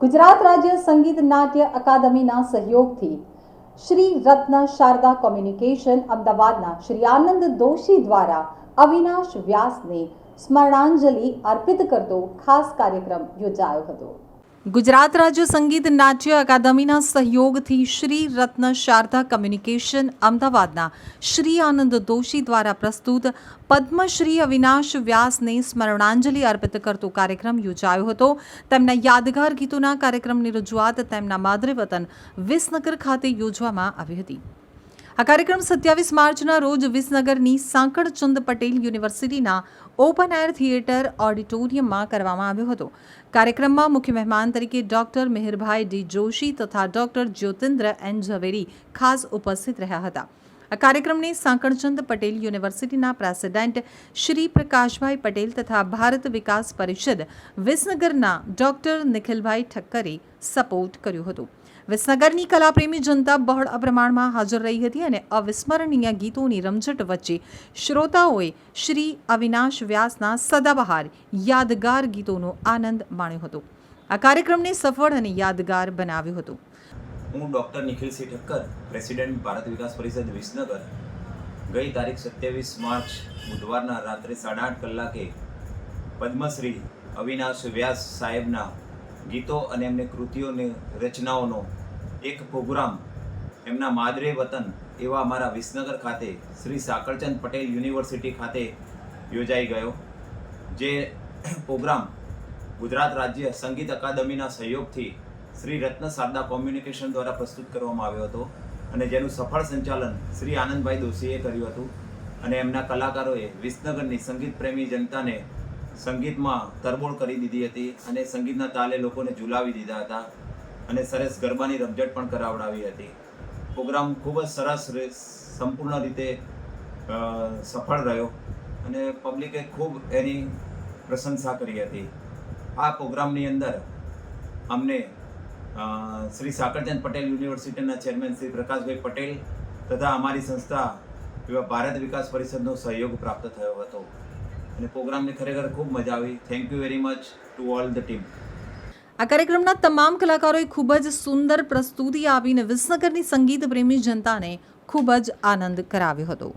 ગુજરાત રાજ્ય સંગીત નાટ્ય અકાદમીના સહયોગથી શ્રી રત્ન શારદા કોમ્યુનિકેશન અમદાવાદના શ્રી આનંદ દોશી દ્વારા અવિનાશ વ્યાસને સ્મરણાંજલિ અર્પિત કરતો ખાસ કાર્યક્રમ યોજાયો હતો. ગુજરાત રાજ્ય સંગીત નાટ્ય અકાદમીના સહયોગથી શ્રી રત્ન શારદા કમ્યુનિકેશન અમદાવાદના શ્રી આનંદ દોશી દ્વારા પ્રસ્તુત પદ્મશ્રી અવિનાશ વ્યાસને સ્મરણાંજલિ અર્પિત કરતો કાર્યક્રમ યોજાયો હતો. તેમના યાદગાર ગીતોના કાર્યક્રમની રજૂઆત તેમના માદરે વતન વિસનગર ખાતે યોજવામાં આવી હતી. આ કાર્યક્રમ સત્યાવીસ માર્ચના રોજ વિસનગરની સાંકળચંદ પટેલ યુનિવર્સિટીના ઓપન એર થિયેટર ઓડિટોરિયમમાં કરવામાં આવ્યો હતો. કાર્યક્રમમાં મુખ્ય મહેમાન તરીકે ડોક્ટર મિહિરભાઈ ડી જોશી તથા ડોક્ટર જ્યોતિન્દ્ર એન ઝવેરી ખાસ ઉપસ્થિત રહ્યા હતા. આ કાર્યક્રમને સાંકળચંદ પટેલ યુનિવર્સિટીના પ્રેસિડેન્ટ શ્રી પ્રકાશભાઈ પટેલ તથા ભારત વિકાસ પરિષદ વિસનગરના ડોક્ટર નિખિલભાઈ ઠક્કરે સપોર્ટ કર્યું હતું. વિસનગરની કલાપ્રેમી જનતા બહોળ પ્રમાણમાં હાજર રહી હતી અને અવિસ્મરણીય ગીતોની રમઝટ વચ્ચે શ્રોતાઓએ શ્રી અવિનાશ વ્યાસના સદાબહાર યાદગાર ગીતોનો આનંદ માણ્યો હતો. આ કાર્યક્રમને સફળ અને યાદગાર બનાવ્યો હતો. હું ડૉક્ટર નિખિલસિંહ ઠક્કર, પ્રેસિડેન્ટ ભારત વિકાસ પરિષદ વિસનગર. ગઈ તારીખ સત્યાવીસ માર્ચ, બુધવારના રાત્રે સાડા આઠ કલાકે પદ્મશ્રી અવિનાશ વ્યાસ સાહેબના ગીતો અને એમની કૃતિઓની, રચનાઓનો એક પ્રોગ્રામ એમના માદરે વતન એવા અમારા વિસનગર ખાતે શ્રી સાકરચંદ પટેલ યુનિવર્સિટી ખાતે યોજાઈ ગયો, જે પ્રોગ્રામ ગુજરાત રાજ્ય સંગીત અકાદમીના સહયોગથી શ્રી રત્ન શારદા કોમ્યુનિકેશન દ્વારા પ્રસ્તુત કરવામાં આવ્યો હતો અને જેનું સફળ સંચાલન શ્રી આનંદભાઈ દોશીએ કર્યું હતું. અને એમના કલાકારોએ વિસનગરની સંગીત પ્રેમી જનતાને સંગીતમાં તરબોળ કરી દીધી હતી અને સંગીતના તાલે લોકોને ઝુલાવી દીધા હતા અને સરસ ગરબાની રમઝટ પણ કરાવડાવી હતી. પ્રોગ્રામ ખૂબ જ સરસ સંપૂર્ણ રીતે સફળ રહ્યો અને પબ્લિકે ખૂબ એની પ્રશંસા કરી હતી. આ પ્રોગ્રામની અંદર અમને શ્રી સાકરચંદ પટેલ યુનિવર્સિટીના ચેરમેન શ્રી પ્રકાશભાઈ પટેલ તથા અમારી સંસ્થા એવા ભારત વિકાસ પરિષદનો સહયોગ પ્રાપ્ત થયો હતો. અને પ્રોગ્રામની ખરેખર ખૂબ મજા આવી. Thank you very much to all the team આ કાર્યક્રમના તમામ કલાકારોએ ખૂબ જ સુંદર પ્રસ્તુતિ આપીને વિસનગરની સંગીત પ્રેમી જનતાને ખૂબ જ આનંદ કરાવ્યો હતો.